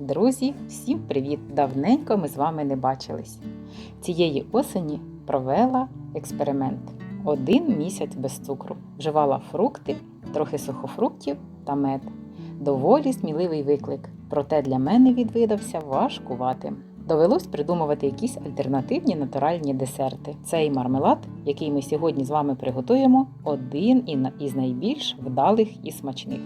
Друзі, всім привіт! Давненько ми з вами не бачились. Цієї осені провела експеримент. Один місяць без цукру. Вживала фрукти, трохи сухофруктів та мед. Доволі сміливий виклик, проте для мене він видався важкуватим. Довелось придумувати якісь альтернативні натуральні десерти. Цей мармелад, який ми сьогодні з вами приготуємо, один із найбільш вдалих і смачних.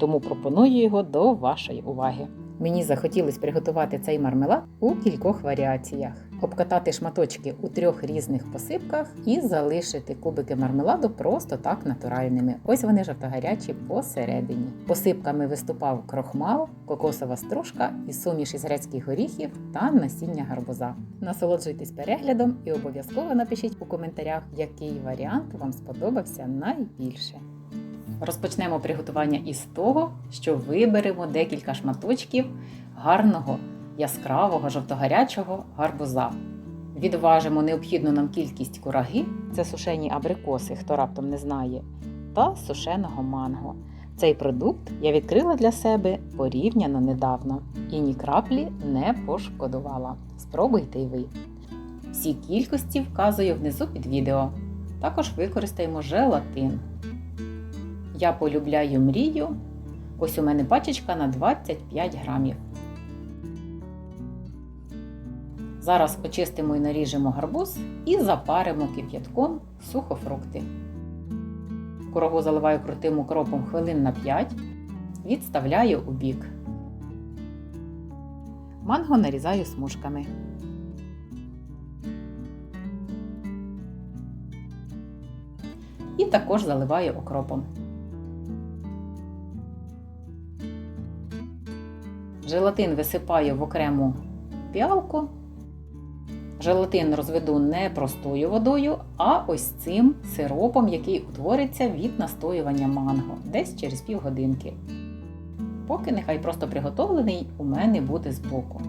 Тому пропоную його до вашої уваги. Мені захотілося приготувати цей мармелад у кількох варіаціях. Обкатати шматочки у трьох різних посипках і залишити кубики мармеладу просто так натуральними. Ось вони жовтогарячі посередині. Посипками виступав крохмал, кокосова стружка і суміш із грецьких горіхів та насіння гарбуза. Насолоджуйтесь переглядом і обов'язково напишіть у коментарях, який варіант вам сподобався найбільше. Розпочнемо приготування із того, що виберемо декілька шматочків гарного, яскравого, жовтогарячого гарбуза. Відважимо необхідну нам кількість кураги, це сушені абрикоси, хто раптом не знає, та сушеного манго. Цей продукт я відкрила для себе порівняно недавно і ні краплі не пошкодувала. Спробуйте й ви. Всі кількості вказую внизу під відео. Також використаємо желатин. Я полюбляю мрію. Ось у мене пачечка на 25 грамів. Зараз очистимо і наріжемо гарбуз і запаримо кип'ятком сухофрукти. Курагу заливаю крутим укропом хвилин на 5, відставляю у бік. Манго нарізаю смужками. І також заливаю окропом. Желатин висипаю в окрему піалку. Желатин розведу не простою водою, а ось цим сиропом, який утвориться від настоювання манго десь через півгодинки. Поки нехай просто приготовлений у мене буде збоку.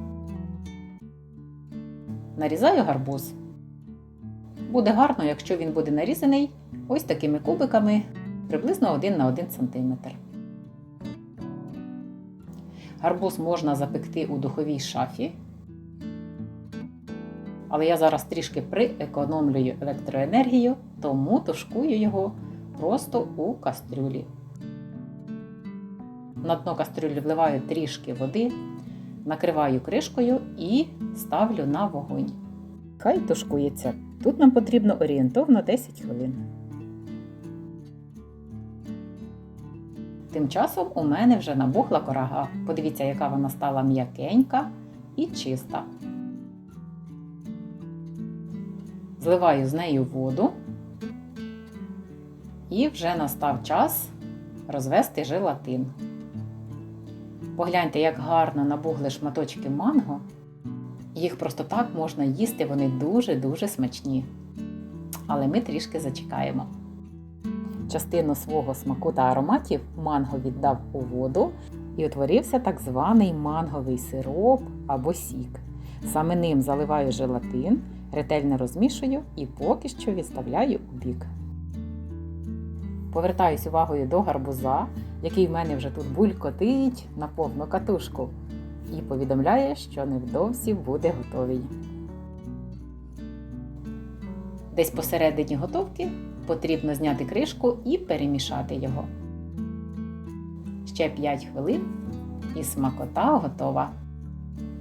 Нарізаю гарбуз. Буде гарно, якщо він буде нарізаний ось такими кубиками приблизно 1 на 1 см. Гарбуз можна запекти у духовій шафі. Але я зараз трішки приекономлюю електроенергію, тому тушкую його просто у кастрюлі. На дно кастрюлі вливаю трішки води, накриваю кришкою і ставлю на вогонь. Хай тушкується. Тут нам потрібно орієнтовно 10 хвилин. Тим часом у мене вже набухла корага. Подивіться, яка вона стала м'якенька і чиста. Зливаю з нею воду. І вже настав час розвести желатин. Погляньте, як гарно набугли шматочки манго. Їх просто так можна їсти, вони дуже-дуже смачні. Але ми трішки зачекаємо. Частину свого смаку та ароматів манго віддав у воду і утворився так званий манговий сироп або сік. Саме ним заливаю желатин, ретельно розмішую і поки що відставляю у бік. Повертаюсь увагою до гарбуза, який в мене вже тут булькотить на повну катушку, і повідомляє, що невдовзі буде готовий. Десь посередині готовки потрібно зняти кришку і перемішати його. Ще 5 хвилин і смакота готова.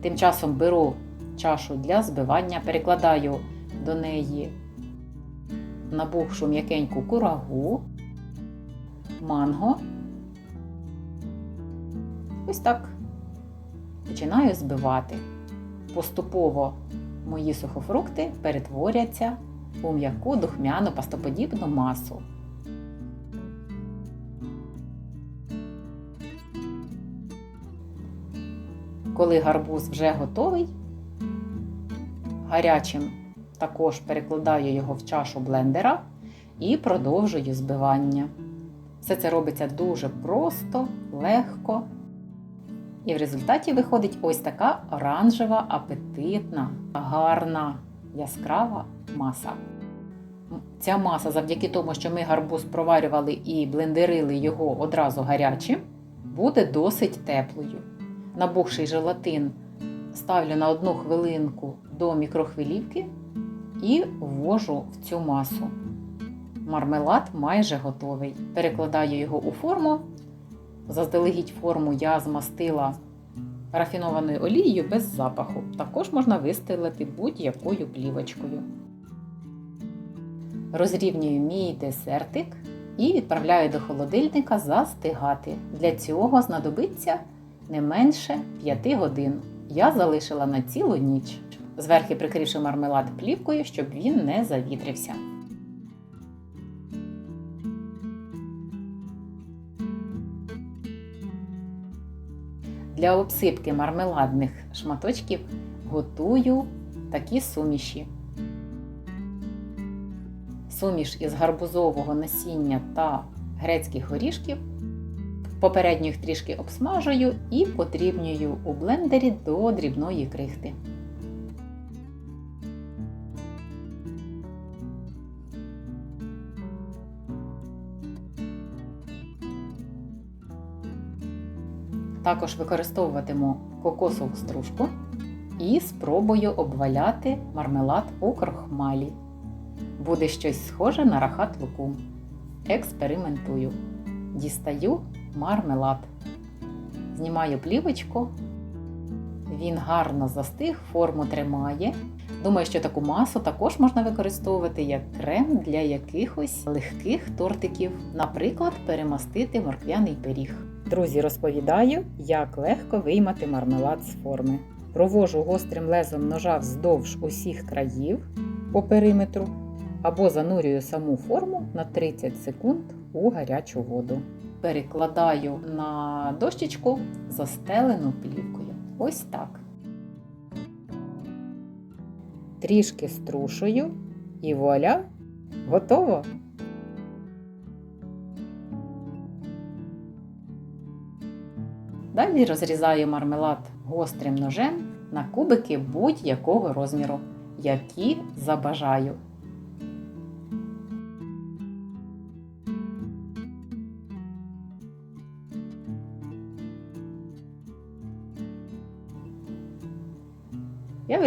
Тим часом беру чашу для збивання, перекладаю до неї набухшу м'якеньку курагу, манго. Ось так починаю збивати. Поступово мої сухофрукти перетворяться у м'яку духмяну пастоподібну масу. Коли гарбуз вже готовий, гарячим також перекладаю його в чашу блендера і продовжую збивання. Все це робиться дуже просто, легко. І в результаті виходить ось така оранжева, апетитна, гарна, яскрава маса. Ця маса, завдяки тому, що ми гарбуз проварювали і блендерили його одразу гарячим, буде досить теплою. набухший желатин ставлю на одну хвилинку до мікрохвилівки і ввожу в цю масу. Мармелад майже готовий. Перекладаю його у форму. Заздалегідь форму я змастила рафінованою олією без запаху. Також можна вистелити будь-якою плівочкою. Розрівнюю мій десертик і відправляю до холодильника застигати. Для цього знадобиться не менше 5 годин. Я залишила на цілу ніч, зверхи прикривши мармелад плівкою, щоб він не завітрився. Для обсипки мармеладних шматочків готую такі суміші. Суміш із гарбузового насіння та грецьких горішків. Попередньо їх трішки обсмажую і подрібнюю у блендері до дрібної крихти. Також використовуватиму кокосову стружку і спробую обваляти мармелад у крохмалі. Буде щось схоже на рахат лукум. Експериментую. Дістаю мармелад. Знімаю плівочку. Він гарно застиг, форму тримає. Думаю, що таку масу також можна використовувати як крем для якихось легких тортиків, наприклад, перемастити морквяний пиріг. Друзі, розповідаю, як легко виймати мармелад з форми. Провожу гострим лезом ножа вздовж усіх країв по периметру або занурюю саму форму на 30 секунд у гарячу воду. Перекладаю на дощечку застелену плівкою. Ось так. Трішки струшую і вуаля, готово! Далі розрізаю мармелад гострим ножем на кубики будь-якого розміру, які забажаю.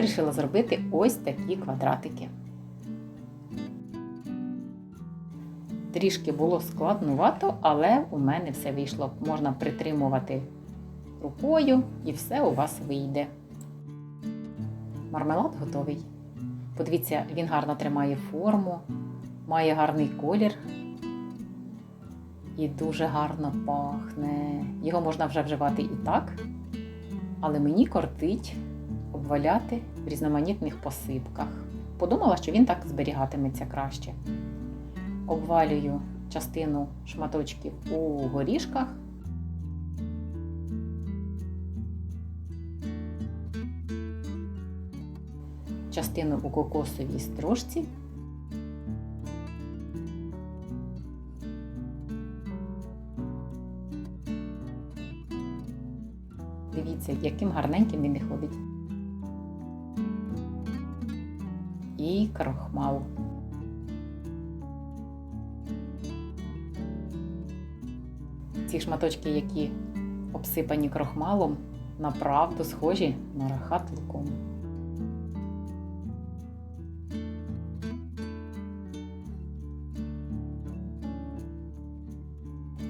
Вирішила зробити ось такі квадратики. Трішки було складнувато, але у мене все вийшло. Можна притримувати рукою і все у вас вийде. Мармелад готовий. Подивіться, він гарно тримає форму, має гарний колір і дуже гарно пахне. Його можна вже вживати і так, але мені кортить обваляти в різноманітних посипках. Подумала, що він так зберігатиметься краще. Обвалюю частину шматочків у горішках. Частину у кокосовій стружці. Дивіться, яким гарненьким він виходить. І крохмал. Ці шматочки, які обсипані крохмалом, направду схожі на рахат луком.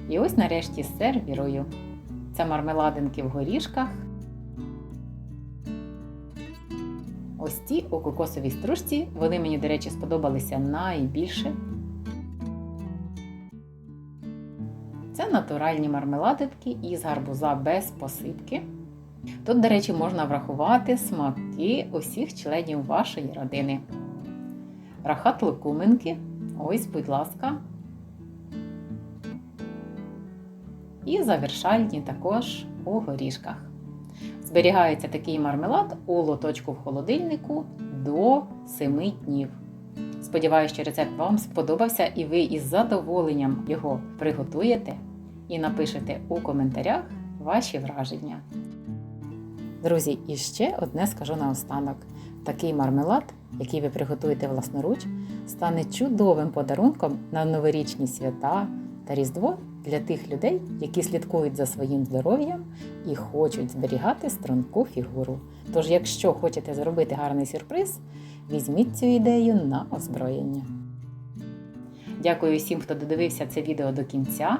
І ось нарешті сервірую. Це мармеладинки в горішках. Ось ці у кокосовій стружці. Вони мені, до речі, сподобалися найбільше. Це натуральні мармеладинки із гарбуза без посипки. Тут, до речі, можна врахувати смаки усіх членів вашої родини. Рахат лукуминки. Ось, будь ласка. І завершальні також у горішках. Зберігається такий мармелад у лоточку в холодильнику до 7 днів. Сподіваюся, що рецепт вам сподобався і ви із задоволенням його приготуєте і напишете у коментарях ваші враження. Друзі, і ще одне скажу наостанок: такий мармелад, який ви приготуєте власноруч, стане чудовим подарунком на новорічні свята та Різдво для тих людей, які слідкують за своїм здоров'ям і хочуть зберігати струнку фігуру. Тож, якщо хочете зробити гарний сюрприз, візьміть цю ідею на озброєння. Дякую всім, хто додивився це відео до кінця.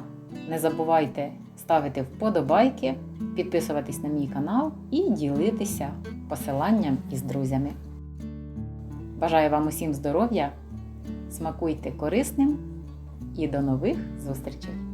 Не забувайте ставити вподобайки, підписуватись на мій канал і ділитися посиланням із друзями. Бажаю вам усім здоров'я, смакуйте корисним і до нових зустрічей!